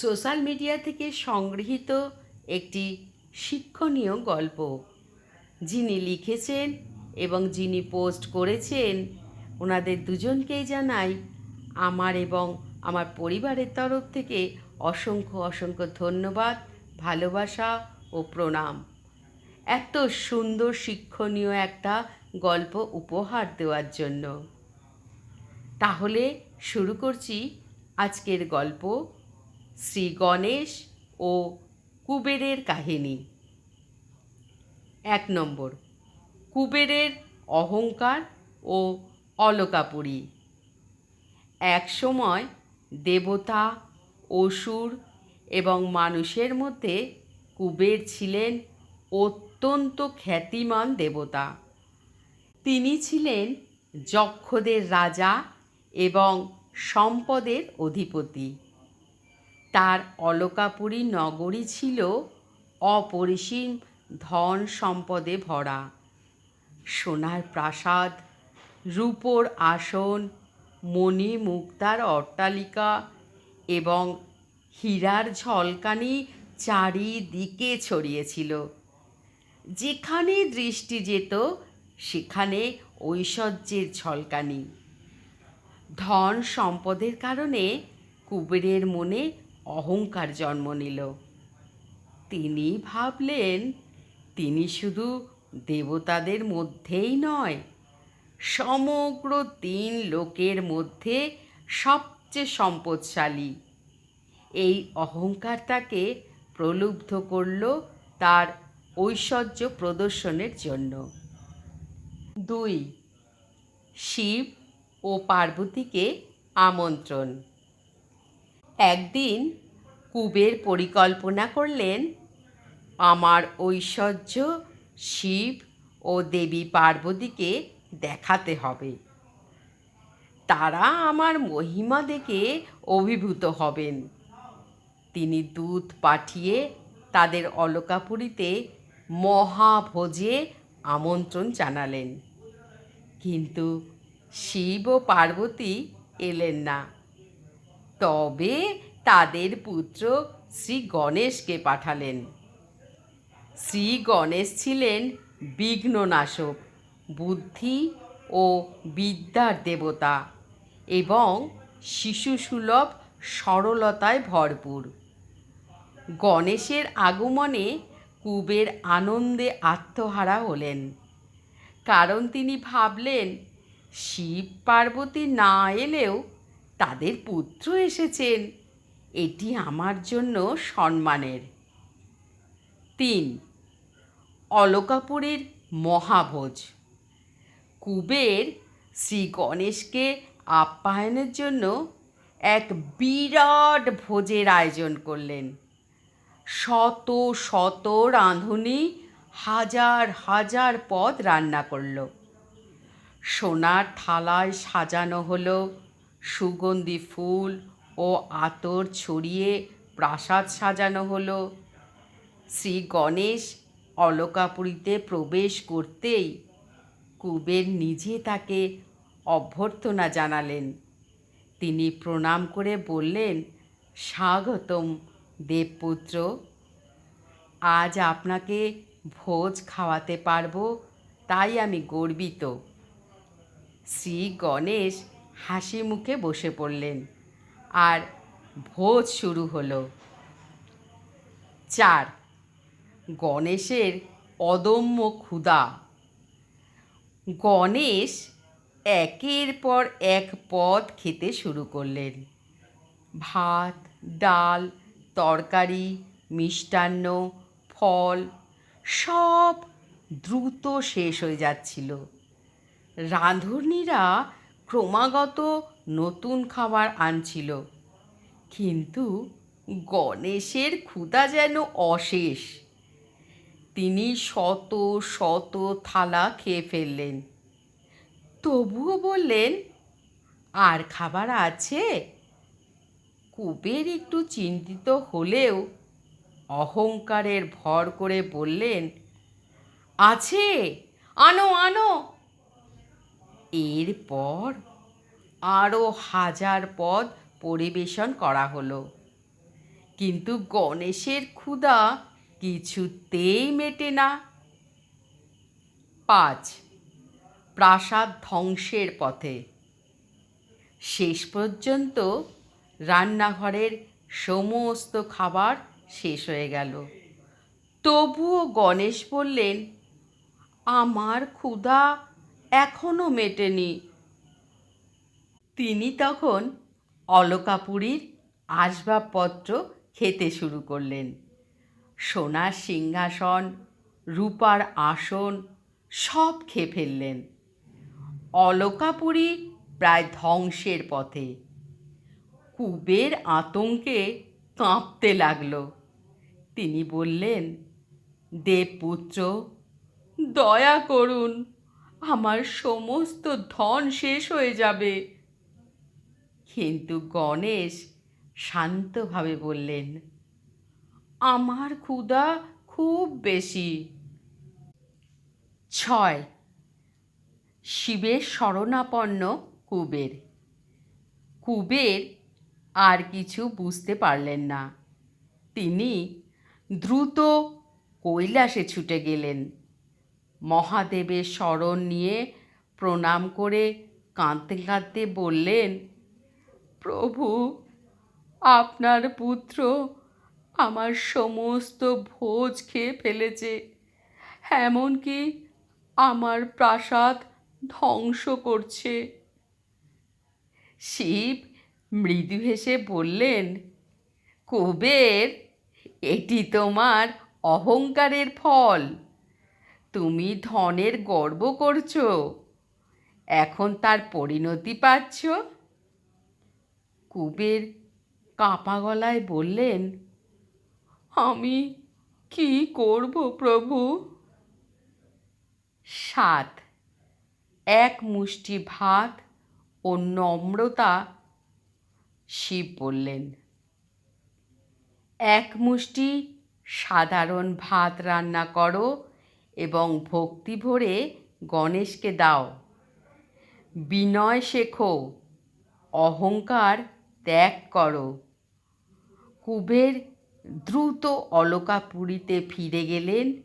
Social media থেকে সংগৃহীত একটি শিক্ষণীয় গল্প। যিনি লিখেছেন এবং যিনি পোস্ট করেছেন, ওনাদের দুজনকেই জানাই আমার এবং আমার পরিবারের তরফ থেকে অসংখ্য অসংখ্য ধন্যবাদ, ভালোবাসা ও প্রণাম। এত সুন্দর শিক্ষণীয় একটা গল্প উপহার দেওয়ার জন্য। তাহলে শুরু করছি আজকের গল্প। শ্রী গণেশ ও কুবেরের কাহিনী। এক নম্বর, কুবেরের অহংকার ও অলকাপুরী। এক সময় দেবতা, অসুর এবং মানুষের মধ্যে কুবের ছিলেন অত্যন্ত খ্যাতিমান দেবতা। তিনি ছিলেন যক্ষদের রাজা এবং সম্পদের অধিপতি। তার অলকাপুরী নগরী ছিল অপরিসীম ধন সম্পদে ভরা। সোনার প্রাসাদ, রূপোর আসন, মণি মুক্তার অট্টালিকা এবং হীরার ঝলকানি চারিদিকে ছড়িয়েছিল। যেখানে দৃষ্টি যেত, সেখানে ঐশ্বর্যের ঝলকানি। ধন সম্পদের কারণে কুবেরের মনে অহংকার জন্ম নিল। তিনি ভাবলেন, তিনি শুধু দেবতাদের মধ্যেই নয়, সমগ্র তিন লোকের মধ্যে সবচেয়ে সম্পদশালী। এই অহংকার তাকে প্রলুব্ধ করল তার ঐশ্বর্য প্রদর্শনের জন্য। দুই, শিব ও পার্বতীকে আমন্ত্রণ। একদিন কুবের পরিকল্পনা করলেন, আমার ঐশ্বর্য শিব ও দেবী পার্বতীকে দেখাতে হবে। তারা আমার মহিমা দেখে অভিভূত হবেন। তিনি দূত পাঠিয়ে তাদের অলকাপুরীতে মহাভোজে আমন্ত্রণ জানালেন। কিন্তু শিব ও পার্বতী এলেন না। তবে তাদের পুত্র শ্রী গণেশকে পাঠালেন। শ্রী গণেশ ছিলেন বিঘ্ননাশক, বুদ্ধি ও বিদ্যার দেবতা এবং শিশুসুলভ সরলতায় ভরপুর। গণেশের আগমনে কুবের আনন্দে আত্মহারা হলেন। কারণ তিনি ভাবলেন, শিব পার্বতী না এলেও তাদের পুত্র এসেছেন। এটি আমার জন্য সম্মানের। তিন, অলকাপুরীর মহাভোজ। কুবের শ্রী গণেশকে আপ্যায়নের জন্য এক বিরাট ভোজের আয়োজন করলেন। শত শত রাঁধুনি হাজার হাজার পদ রান্না করল। সোনার থালায় সাজানো হলো সুগন্ধি ফুল ও আতর ছড়িয়ে প্রাসাদ সাজানো হলো। শ্রী গণেশ অলকাপুরীতে প্রবেশ করতেই কুবের নিজে তাকে অভ্যর্থনা জানালেন। তিনি প্রণাম করে বললেন, স্বাগতম দেবপুত্র, আজ আপনাকে ভোজ খাওয়াতে পারব, তাই আমি গর্বিত। শ্রী গণেশ হাসি মুখে বসে পড়লেন। আর ভোজ শুরু হলো। চার, গণেশের অদম্য ক্ষুধা। গণেশ একের পর এক পদ খেতে শুরু করলেন। ভাত, ডাল, তরকারি, মিষ্টান্ন, ফল, সব দ্রুত শেষ হয়ে যাচ্ছিল। রাঁধুনিরা ক্রমাগত নতুন খাবার আনছিল। কিন্তু গণেশের ক্ষুধা যেন অশেষ। তিনি শত শত থালা খেয়ে ফেললেন। তবুও বললেন, আর খাবার আছে? কুবের একটু চিন্তিত হলেও অহংকারের ভর করে বললেন, আছে, আনো আনো। এরপর আরও হাজার পদ পরিবেশন করা হলো। কিন্তু গণেশের ক্ষুধা কিছুতেই মেটে না। পাঁচ, প্রাসাদ ধ্বংসের পথে। শেষ পর্যন্ত রান্নাঘরের সমস্ত খাবার শেষ হয়ে গেল। তবুও গণেশ বললেন, আমার ক্ষুধা এখনও মেটেনি। তিনি তখন অলকাপুরীর আসবাবপত্র খেতে শুরু করলেন। সোনার সিংহাসন, রূপার আসন, সব খেয়ে ফেললেন। অলকাপুরী প্রায় ধ্বংসের পথে। কুবের আতঙ্কে কাঁপতে লাগল। তিনি বললেন, দেবপুত্র, দয়া করুন। আমার সমস্ত ধন শেষ হয়ে যাবে। কিন্তু গণেশ শান্তভাবে বললেন, আমার ক্ষুধা খুব বেশি। ছয়, শিবের শরণাপন্ন কুবের। কুবের আর কিছু বুঝতে পারলেন না। তিনি দ্রুত কৈলাসে ছুটে গেলেন। মহাদেবের শরণ নিয়ে প্রণাম করে কাঁদতে কাঁদতে বললেন, প্রভু, আপনার পুত্র আমার সমস্ত ভোজ খেয়ে ফেলেছে, এমনকি আমার প্রাসাদ ধ্বংস করছে। শিব মৃদু হেসে বললেন, কুবের, এটি তোমার অহংকারের ফল। তুমি ধনের গর্ব করছ। এখন তার পরিণতি পাচ্ছ। কুবের কাঁপা গলায় বললেন, আমি কি করব প্রভু? সাত। এক মুষ্টি ভাত ও নম্রতা শিব বললেন। এক মুষ্টি সাধারণ ভাত রান্না করো। এবং ভক্তি ভরে গণেশকে দাও। বিনয় শেখো, অহংকার ত্যাগ করো। কুবের দ্রুত অলকাপুরীতে ফিরে গেলেন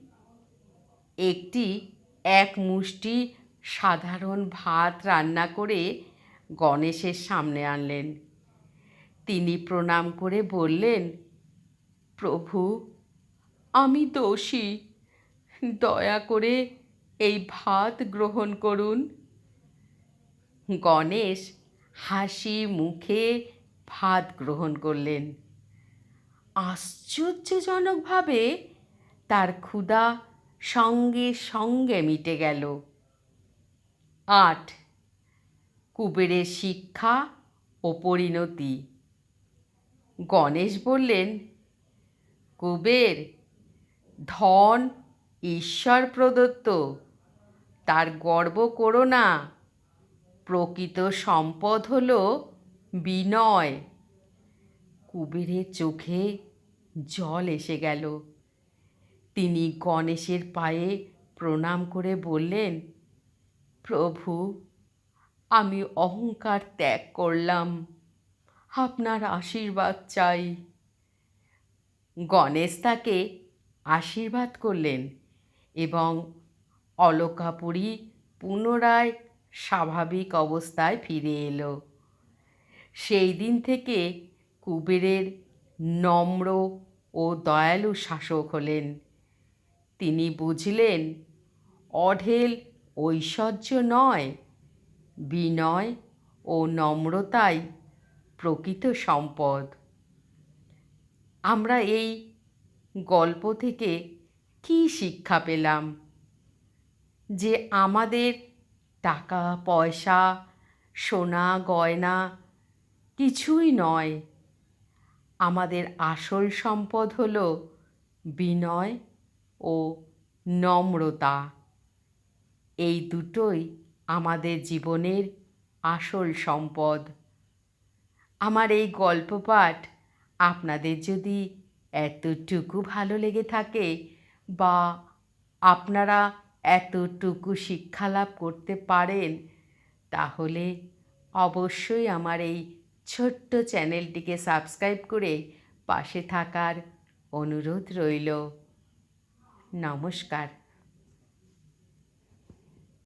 একটি এক মুষ্টি সাধারণ ভাত রান্না করে গণেশের সামনে আনলেন। তিনি প্রণাম করে বললেন, প্রভু, আমি দোষী। দয়া করে এই ভাত গ্রহণ করুন। গণেশ হাসি মুখে ভাত গ্রহণ করলেন। আশ্চর্যজনকভাবে তার ক্ষুধা সঙ্গে সঙ্গে মিটে গেল। আট, কুবেরের শিক্ষা ও পরিণতি। গণেশ বললেন, কুবের, ধন ঈশ্বর প্রদত্ত। তার গর্ব করো না। প্রকৃত সম্পদ হল বিনয়। কুবেরের চোখে জল এসে গেল। তিনি গণেশের পায়ে প্রণাম করে বললেন, প্রভু, আমি অহংকার ত্যাগ করলাম। আপনার আশীর্বাদ চাই। গণেশ তাকে আশীর্বাদ করলেন। এবং অলকাপুরী পুনরায় স্বাভাবিক অবস্থায় ফিরে এলো। সেই দিন থেকে কুবেরের নম্র ও দয়ালু শাসক হলেন। তিনি বুঝলেন, অঢেল ঐশ্বর্য নয়, বিনয় ও নম্রতাই প্রকৃত সম্পদ। আমরা এই গল্প থেকে কী শিক্ষা পেলাম? যে আমাদের টাকা, পয়সা, সোনা, গয়না কিছুই নয়। আমাদের আসল সম্পদ হল বিনয় ও নম্রতা। এই দুটোই আমাদের জীবনের আসল সম্পদ। আমার এই গল্প পাঠ আপনাদের যদি এতটুকু ভালো লেগে থাকে বা আপনারা এতটুকু শিক্ষালাভ করতে পারেন, তাহলে অবশ্যই আমার এই ছোট্ট চ্যানেলটিকে সাবস্ক্রাইব করে পাশে থাকার অনুরোধ রইল। নমস্কার।